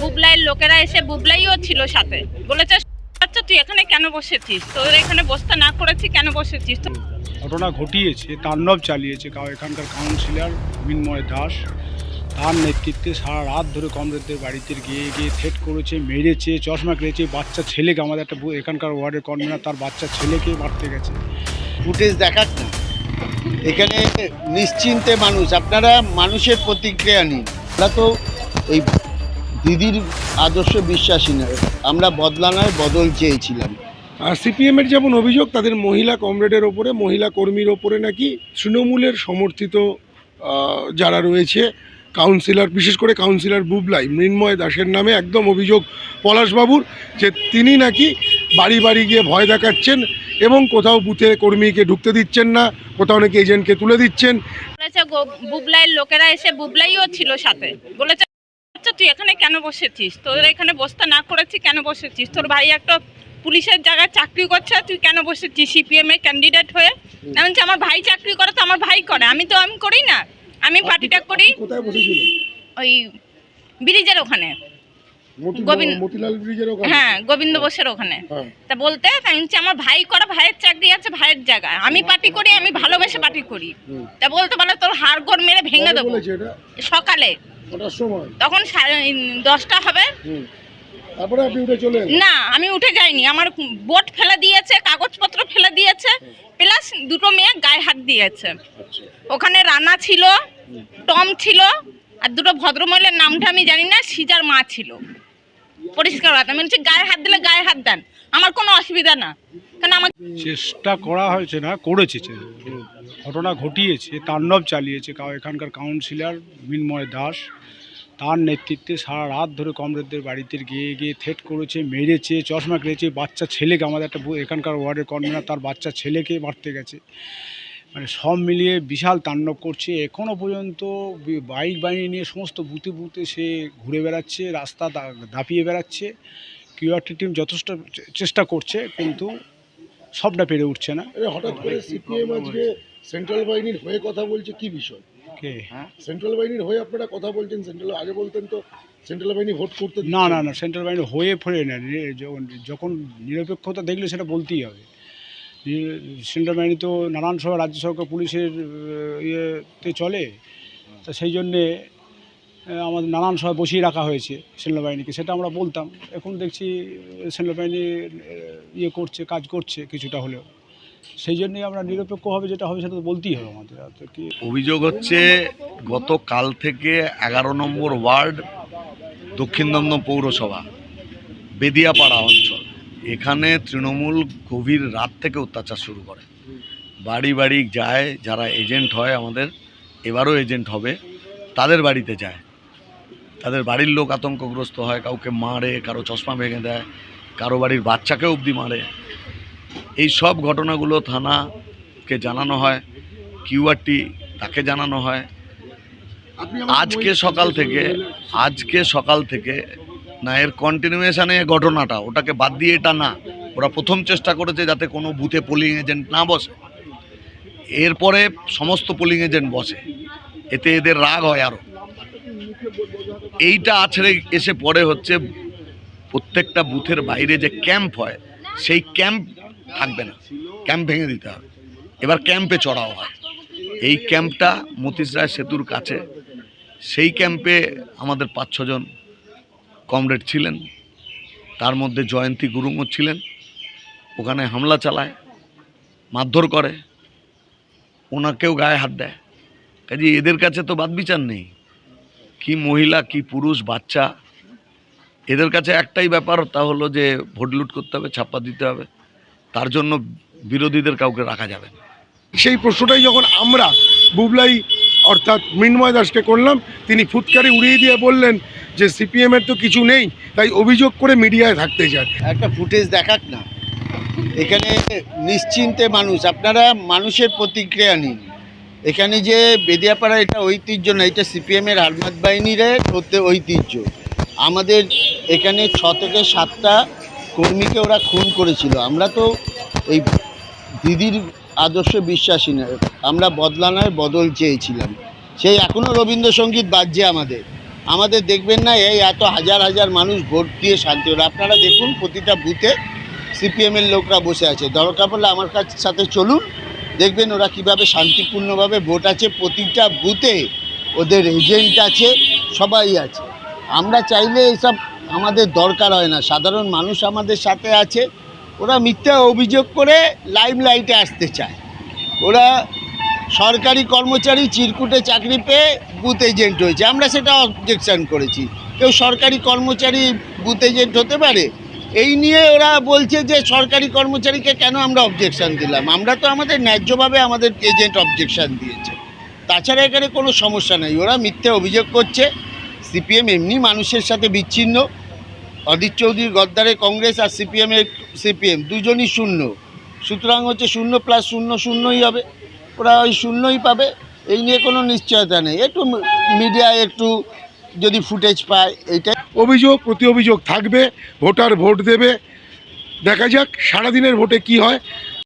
বুবলাইয়ের লোকেরা এসে বুবলাইও ছিল সাথে। বলেছে আচ্ছা তুই এখানে কেন বসেছিস? তোর এখানে বসতে না করেছি কেন বসেছিস? তো ঘটনা ঘটিয়েছে তাণ্ডব চালিয়েছে এখানকার কাউন্সিলর মিনময় দাস। তার নেতৃত্বে সারা রাত ধরে কমরেডদের বাড়িতে গিয়ে গিয়ে থেট করেছে মেরেছে চশমা খেয়েছে বাচ্চা ছেলেকে আমাদের একটা এখানকার ওয়ার্ডের কনভেনার তার বাচ্চা ছেলেকে মারতে গেছে। ফুটেজ দেখাক না। এখানে নিশ্চিন্তে মানুষ আপনারা মানুষের প্রতিক্রিয়া নিন। আমরা তো এই দিদির আদর্শে বিশ্বাসী নয় আমরা বদলানোর বদল চেয়েছিলাম। আর সিপিএমের যেমন অভিযোগ তাদের মহিলা কমরেডের ওপরে মহিলা কর্মীর ওপরে নাকি তৃণমূলের সমর্থিত যারা রয়েছে কাউন্সিলর বিশেষ করে কাউন্সিলর বুবলাই মৃন্ময় দাসের নামে একদম অভিযোগ পলাশবাবুর যে তিনি নাকি বাড়ি বাড়ি গিয়ে ভয় দেখাচ্ছেন এবং কোথাও বুথে কর্মীকে ঢুকতে দিচ্ছেন না কোথাও নাকি এজেন্টকে তুলে দিচ্ছেন। বুবলাইয়ের লোকেরা এসে বুবলাইও ছিল সাথে। বলেছে আচ্ছা তুই এখানে কেন বসেছিস? তোর এখানে বসতে না করেছি কেন বসেছিস? তোর ভাই একটা পুলিশের জায়গায় চাকরি করছে তুই কেন বসেছিস সিপিএম এর ক্যান্ডিডেট হয়ে? এমন যে আমার ভাই চাকরি করে তো আমার ভাই করে। আমি তো আমি করি না। আমি পার্টিটা করি ওই ব্রিজের ওখানে। হ্যাঁ গোবিন্দ বোসের ওখানে। হ্যাঁ। তা বলতে আমি বলছি, আমার ভাই করে ভাইয়ের চাকরি আছে ভাইয়ের জায়গায় আমি পার্টি করি আমি ভালোবেসে পার্টি করি। তা বলতে তোর হাড় গোড় মেরে ভেঙে দেবো। সকালে। তখন দশটা হবে। তারপরে আপনি উঠে চলে না আমি উঠে যাইনি। আমার বোট ফেলে দিয়েছে কাগজপত্র ফেলে দিয়েছে প্লাস দুটো মেয়ে গায়ে হাত দিয়েছে। আচ্ছা। ওখানে রানা ছিল টম ছিল আর দুটো ভদ্রমহিলার নামটা আমি জানি না সিজার মা ছিল। পরিষ্কার কথা, আমি বলছি গায়ে হাত দিলে গায়ে হাত দেন। আমার কোনো অসুবিধা না। কেন আমার চেষ্টা করা হয়েছে না, করেছে ঘটনা ঘটিয়েছে, তাণ্ডব চালিয়েছে এখানকার কাউন্সিলর মিনময় দাস। তার নেতৃত্বে সারা রাত ধরে কমরেডদের বাড়িতে গিয়ে গিয়ে থেট করেছে, মেরেছে, চশমা খেয়েছে বাচ্চা ছেলেকে আমাদের একটা এখানকার ওয়ার্ডের কনভেনার তার বাচ্চা ছেলেকে মারতে গেছে। মানে সব মিলিয়ে বিশাল তাণ্ডব করছে। এখনও পর্যন্ত বাইক বানিয়ে নিয়ে সমস্ত বুথে বুতে সে ঘুরে বেড়াচ্ছে রাস্তা দা- দাপিয়ে বেড়াচ্ছে। কিউআরটি টিম যথেষ্ট চে- চেষ্টা করছে কিন্তু সবটা পেরে উঠছে না। হঠাৎ করে সিপিএম আজকে সেন্ট্রাল বাহিনীর হয়ে কথা বলছে কি বিষয়? কে? হ্যাঁ? সেন্ট্রাল বাহিনীর হয়ে আপনারা কথা বলছেন সেন্ট্রাল আগে বলতেন তো সেন্ট্রাল বাহিনী ভোট করতে না না না সেন্ট্রাল বাহিনী হয়ে ফেরে না যখন যখন নিরপেক্ষতা দেখলে সেটা বলতেই হবে। সেন্ট্রাল তো নানান সময় রাজ্য সরকার পুলিশের ইয়েতে চলে। তা সেই জন্যে আমাদের নানান সময় বসিয়ে রাখা হয়েছে সেন্ট্রাল বাহিনীকে সেটা আমরা বলতাম। এখন দেখছি সেন্ট্রাল বাহিনী ইয়ে করছে, কাজ করছে কিছুটা হলেও। সেই জন্যই আমরা নিরপেক্ষভাবে যেটা হবে সেটা তো বলতেই হবে আমাদের। কি অভিযোগ হচ্ছে, গতকাল থেকে এগারো নম্বর ওয়ার্ড দক্ষিণ দমদম পৌরসভা, বেদিয়াপাড়া অঞ্চল। এখানে তৃণমূল গভীর রাত থেকে অত্যাচার শুরু করে। বাড়ি বাড়ি যায় যারা এজেন্ট হয় আমাদের এবারও এজেন্ট হবে তাদের বাড়িতে যায়। তাদের বাড়ির লোক আতঙ্কগ্রস্ত হয় কাউকে মারে কারও চশমা ভেঙে দেয় কারও বাড়ির বাচ্চাকে অবধি মারে। এই সব ঘটনাগুলো থানাকে জানানো হয় কিউআরটি তাকে জানানো হয়। আজকে সকাল থেকে আজকে সকাল থেকে না, এর কন্টিনিউয়েশনে ঘটনাটা, ওটাকে বাদ দিয়ে এটা না। ওরা প্রথম চেষ্টা করেছে যাতে কোনো বুথে পোলিং এজেন্ট না বসে। এরপরে সমস্ত পোলিং এজেন্ট বসে। এতে এদের রাগ হয় আরও এইটা আছড়ে এসে পরে হচ্ছে, প্রত্যেকটা বুথের বাইরে যে ক্যাম্প হয়, সেই ক্যাম্প থাকবে না। ক্যাম্প ভেঙে দিতে হবে। এবার ক্যাম্পে চড়াও হয়। এই ক্যাম্পটা মতিস রায় সেতুর কাছে। সেই ক্যাম্পে আমাদের পাঁচ ছজন কমরেড ছিলেন, তার মধ্যে জয়ন্তী গুরুঙ্গ ছিলেন, ওখানে হামলা চালায়, মারধর করে, ওনাকেও গায়ে হাত দেয়। কাজে এদের কাছে তো বাদ বিচার নেই। কি মহিলা, কি পুরুষ, বাচ্চা, এদের কাছে একটাই ব্যাপার, তা হলো যে ভোট লুট করতে হবে, ছাপ্পা দিতে হবে, তার জন্য বিরোধীদের কাউকে রাখা যাবে সেই প্রশ্নটাই যখন আমরা বুবলাই অর্থাৎ মৃন্ময় দাসকে করলাম, তিনি ফুৎকারে উড়িয়ে দিয়ে বললেন যে সিপিএম এর তো কিছু নেই, তাই অভিযোগ করে মিডিয়ায় থাকতে চান একটা ফুটেজ দেখাক না। এখানে নিশ্চিন্তে মানুষ, আপনারা মানুষের প্রতিক্রিয়া নিন। এখানে যে বেদিয়াপাড়া, এটা ঐতিহ্য না, এটা সিপিএমের হারমাত বাহিনীর ঐতিহ্য। আমাদের এখানে ছ থেকে সাতটা কর্মীকে ওরা খুন করেছিল। আমরা তো এই দিদির আদর্শে বিশ্বাসী নয় আমরা বদলানোর বদল চেয়েছিলাম। সেই এখনও রবীন্দ্রসঙ্গীত বাজছে আমাদের। আমাদের দেখবেন না, এই এত হাজার হাজার মানুষ ভোট দিয়ে শান্তি হলো। আপনারা দেখুন প্রতিটা বুথে সিপিএমের লোকরা বসে আছে। দরকার পড়লে আমার কাছ সাথে চলুন, দেখবেন ওরা কীভাবে শান্তিপূর্ণভাবে ভোট আছে। প্রতিটা বুথে ওদের এজেন্ট আছে, সবাই আছে। আমরা চাইলে এসব আমাদের দরকার হয় না। সাধারণ মানুষ আমাদের সাথে আছে। ওরা মিথ্যা অভিযোগ করে লাইম লাইটে আসতে চায়। ওরা সরকারি কর্মচারী চিরকুটে চাকরি পেয়ে বুথ এজেন্ট হয়েছে। আমরা সেটা অবজেকশন করেছি। কেউ সরকারি কর্মচারী বুথ এজেন্ট হতে পারে? এই নিয়ে ওরা বলছে যে সরকারি কর্মচারীকে কেন আমরা অবজেকশান দিলাম? আমরা তো আমাদের ন্যায্যভাবে আমাদের এজেন্ট অবজেকশান দিয়েছে। তাছাড়া এখানে কোনো সমস্যা নেই। ওরা মিথ্যে অভিযোগ করছে। সিপিএম এমনি মানুষের সাথে বিচ্ছিন্ন। অদিত চৌধুরীর গদ্দারে কংগ্রেস আর সিপিএমের সিপিএম, দুজনই শূন্য। সুতরাং হচ্ছে শূন্য প্লাস শূন্য শূন্যই হবে। ওরা ওই শূন্যই পাবে, এই নিয়ে কোনো নিশ্চয়তা নেই। একটু মিডিয়া একটু যদি ফুটেজ পায় এইটা অভিযোগ, প্রতি অভিযোগ থাকবে, ভোটার ভোট দেবে। দেখা যাক, সারাদিনের ভোটে কি হয়।